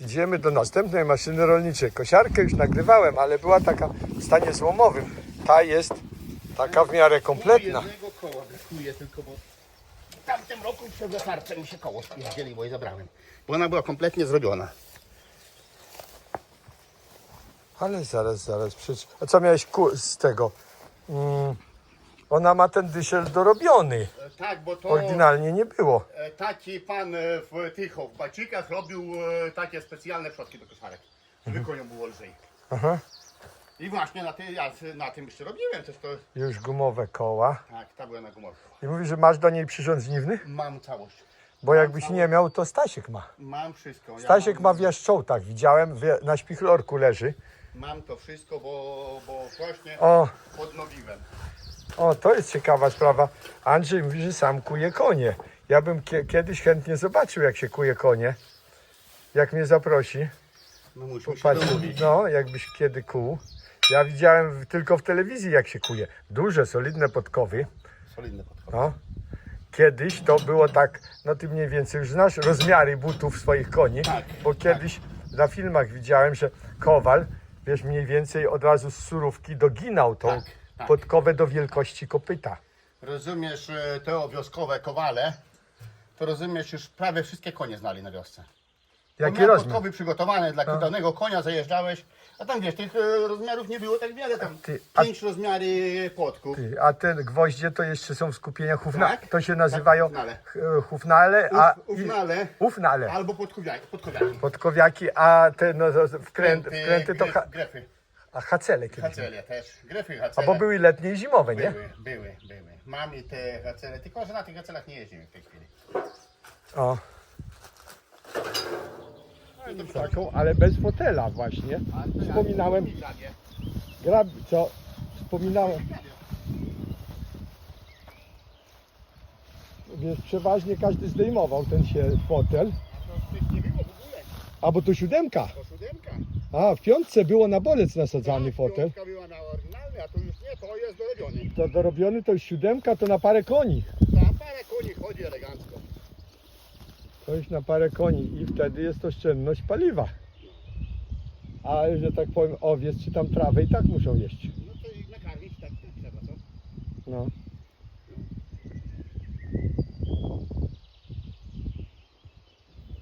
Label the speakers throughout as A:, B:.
A: Idziemy do następnej maszyny rolniczej. Kosiarkę już nagrywałem, ale była taka w stanie złomowym. Ta jest taka w miarę kompletna.
B: Jednego koła brakuje tylko, bo w tamtym roku przed latarce mi się koło spierdzieliło i zabrałem. Bo ona była kompletnie zrobiona.
A: Ale zaraz, zaraz, przecież... A co miałeś ku- z tego? Mm, ona ma ten dyszel dorobiony.
B: E, Tak, bo to
A: Oryginalnie nie było.
B: e, taki pan e, w tych w bacikach robił e, takie specjalne przodki do koszarek, żeby koniom było lżej.
A: Aha.
B: I właśnie na, ja z- na tym jeszcze robiłem, też to,
A: Już gumowe koła.
B: tak, ta była na gumowcu.
A: I mówisz, że masz do niej przyrząd żniwny?
B: Mam całość.
A: Bo jakbyś nie miał, to Stasiek ma.
B: Mam wszystko. Ja
A: Stasiek
B: mam,
A: ma w jaszczołtach, widziałem, na śpichlorku leży.
B: Mam to wszystko, bo, bo właśnie
A: O,
B: podnowiłem.
A: O, to jest ciekawa sprawa. Andrzej mówi, że sam kuje konie. Ja bym kie- kiedyś chętnie zobaczył, jak się kuje konie. Jak mnie zaprosi.
B: No musimy się
A: Patrz,
B: domówić.
A: no, jakbyś kiedy kuł. Ja widziałem tylko w telewizji, jak się kuje. Duże, solidne podkowy.
B: Solidne podchody.
A: No. Kiedyś to było tak, no ty mniej więcej już znasz rozmiary butów swoich koni,
B: Tak,
A: bo kiedyś na filmach widziałem, że kowal, wiesz, mniej więcej od razu z surówki doginał tą
B: Tak, tak.
A: podkowę do wielkości kopyta.
B: Rozumiesz, e, te wioskowe kowale, to rozumiesz, już prawie wszystkie konie znali na wiosce.
A: Jaki rozmiar?
B: podkowy przygotowane dla danego konia, zajeżdżałeś, a tam wiesz, tych e, rozmiarów nie było tak wiele, tam
A: Ty, a-
B: pięć rozmiary podków.
A: Ty, A te gwoździe to jeszcze są w skupienia hufna.
B: Tak,
A: To się nazywają
B: hufnale.
A: ch- hufnale, a
B: Uf, ufnale
A: ufnale.
B: albo podkowiaki. podkowiaki.
A: Podkowiaki, a te no, to- wkręt,
B: Grefy,
A: wkręty to ha,
B: Grefy,
A: a hacele kiedyś.
B: hacele też. Grefy,
A: A
B: hacele.
A: bo były letnie i zimowe, nie?
B: Były, były, były. Mam i te hacele, tylko że na tych hacelach nie jeździmy w tej chwili.
A: O. Taką, ale bez fotela właśnie. Wspominałem, grab, co? Wspominałem. Wiesz, przeważnie każdy zdejmował ten się fotel. A bo to siódemka.
B: to siódemka.
A: A, w piątce było na bolec nasadzany fotel.
B: Piątka była na oryginalny, a tu już nie, to jest dorobiony.
A: To dorobiony to już siódemka, to na parę koni.
B: Tam parę koni chodzi elegancko.
A: To już na parę koni i wtedy jest oszczędność paliwa. A że tak powiem, owiec czy tam trawę i tak muszą jeść.
B: No to ich nakarmić tak, tak trzeba, co?
A: No.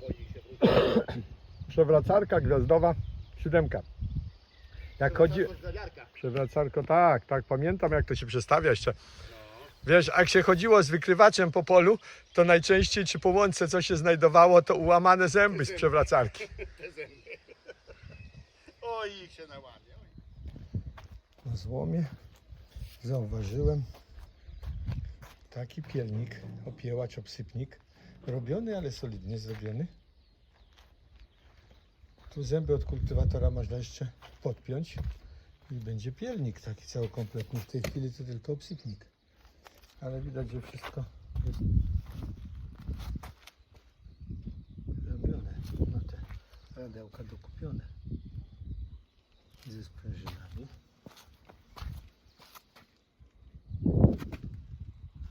B: Boi się wrócić.
A: Przewracarka gwiazdowa, siódemka. Jak chodzi... Przewracarko, tak, tak, pamiętam jak to się przestawia jeszcze. Wiesz, jak się chodziło z wykrywaczem po polu, to najczęściej czy po łące co się znajdowało, to ułamane zęby z przewracarki.
B: Te zęby. Oj, ich się nałamie.
A: Na złomie zauważyłem taki pielnik, opiełacz, obsypnik, robiony, ale solidnie zrobiony. Tu zęby od kultywatora można jeszcze podpiąć i będzie pielnik taki całokompletny. W tej chwili to tylko obsypnik, ale widać, że wszystko jest robione. No te radełka dokupione ze sprężynami.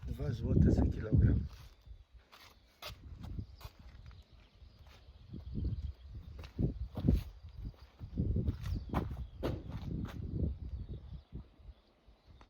A: 2 zł za kilogram.